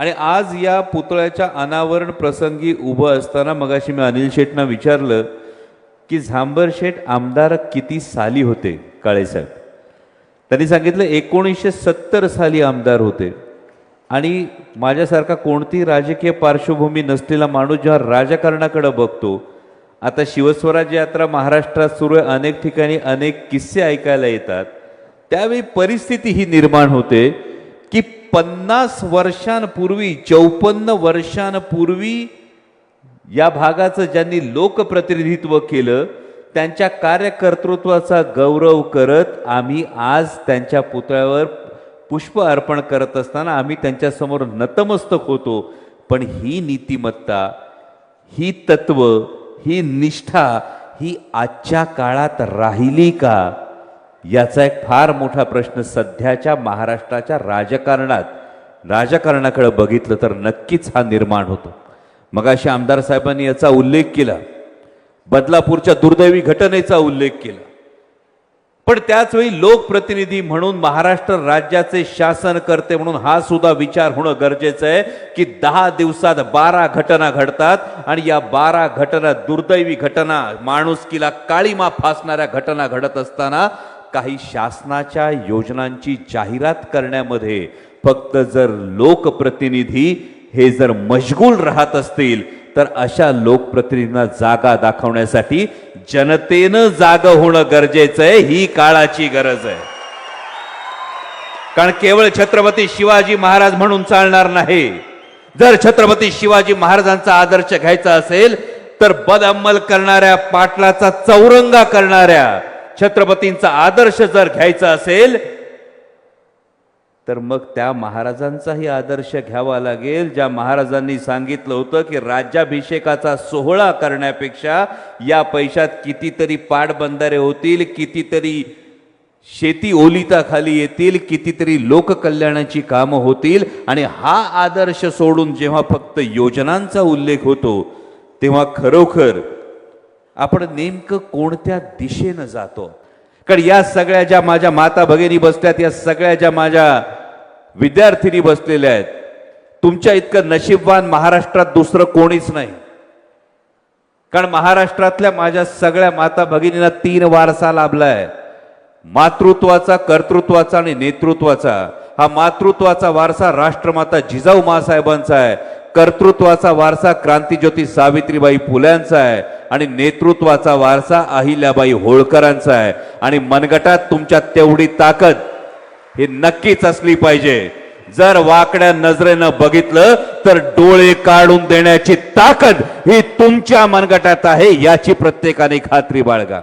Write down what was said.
आणि आज या पुतळ्याच्या अनावरण प्रसंगी उभं असताना मगाशी मी अनिल शेटना विचारलं की झांबर शेठ आमदार किती साली होते? काळेसाहेब त्यांनी सांगितलं एकोणीसशे सत्तर साली आमदार होते. आणि माझ्यासारखा कोणती राजकीय पार्श्वभूमी नसलेला माणूस जेव्हा राजकारणाकडे बघतो आता शिवस्वराज्य यात्रा महाराष्ट्रात सुरू आहे अनेक ठिकाणी अनेक किस्से ऐकायला येतात त्यावेळी परिस्थिती ही निर्माण होते की पन्नास वर्षांपूर्वी चौपन्न वर्षांपूर्वी या भागाचं ज्यांनी लोकप्रतिनिधित्व केलं त्यांच्या कार्यकर्तृत्वाचा गौरव करत आम्ही आज त्यांच्या पुतळ्यावर पुष्प अर्पण करत असताना आम्ही त्यांच्यासमोर नतमस्तक होतो. पण ही नीतिमत्ता ही तत्व ही निष्ठा ही आजच्या काळात राहिली का? याचा एक फार मोठा प्रश्न सध्याच्या महाराष्ट्राच्या राजकारणात राजकारणाकडे बघितलं तर नक्कीच हा निर्माण होतो. मगाशी आमदार साहेबांनी याचा उल्लेख केला. बदलापूरच्या दुर्दैवी घटनेचा उल्लेख केला. पण त्याचवेळी लोकप्रतिनिधी म्हणून महाराष्ट्र राज्याचे शासन करते म्हणून हा सुद्धा विचार होणं गरजेचं आहे की दहा दिवसात बारा घटना घडतात आणि या बारा घटना दुर्दैवी घटना माणुसकीला काळीमा फासणाऱ्या घटना घडत असताना काही शासनाच्या योजनांची जाहिरात करण्यामध्ये फक्त जर लोकप्रतिनिधी हे जर मशगूल राहत असतील तर अशा लोकप्रतिनिधींना जागा दाखवण्यासाठी जनतेनं जाग होणं गरजेचं आहे ही काळाची गरज आहे. कारण केवळ छत्रपती शिवाजी महाराज म्हणून चालणार नाही. जर छत्रपती शिवाजी महाराजांचा आदर्श घ्यायचा असेल तर बदअंमल करणाऱ्या पाटलाचा चौरंगा करणाऱ्या छत्रपतींचा आदर्श जर घ्यायचा असेल तर मग त्या महाराजांचाही आदर्श घ्यावा लागेल. ज्या महाराजांनी सांगितलं होतं की राज्याभिषेकाचा सोहळा करण्यापेक्षा या पैशात कितीतरी पाटबंधारे होतील कितीतरी शेती ओलिताखाली येतील कितीतरी लोककल्याणाची कामं होतील. आणि हा आदर्श सोडून जेव्हा फक्त योजनांचा उल्लेख होतो तेव्हा खरोखर आपण नेमकं कोणत्या दिशेनं जातो? कारण या सगळ्या ज्या माझ्या माता भगिनी बसल्यात या सगळ्या ज्या माझ्या विद्यार्थिनी बसलेल्या आहेत तुमच्या इतकं नशीबवान महाराष्ट्रात दुसरं कोणीच नाही. कारण महाराष्ट्रातल्या माझ्या सगळ्या माता भगिनींना तीन वारसा लाभलाय. मातृत्वाचा कर्तृत्वाचा आणि नेतृत्वाचा. हा मातृत्वाचा वारसा राष्ट्रमाता जिजाऊ मासाहेबांचा आहे. कर्तृत्वाचा वारसा क्रांतीज्योती सावित्रीबाई फुल्यांचा आहे. आणि नेतृत्वाचा वारसा अहिल्याबाई होळकरांचा आहे. आणि मनगटात तुमच्यात तेवढी ताकद हे नक्कीच असली पाहिजे. जर वाकड्या नजरेनं बघितलं तर डोळे काढून देण्याची ताकद ही तुमच्या मनगटात आहे याची प्रत्येकाने खात्री बाळगा.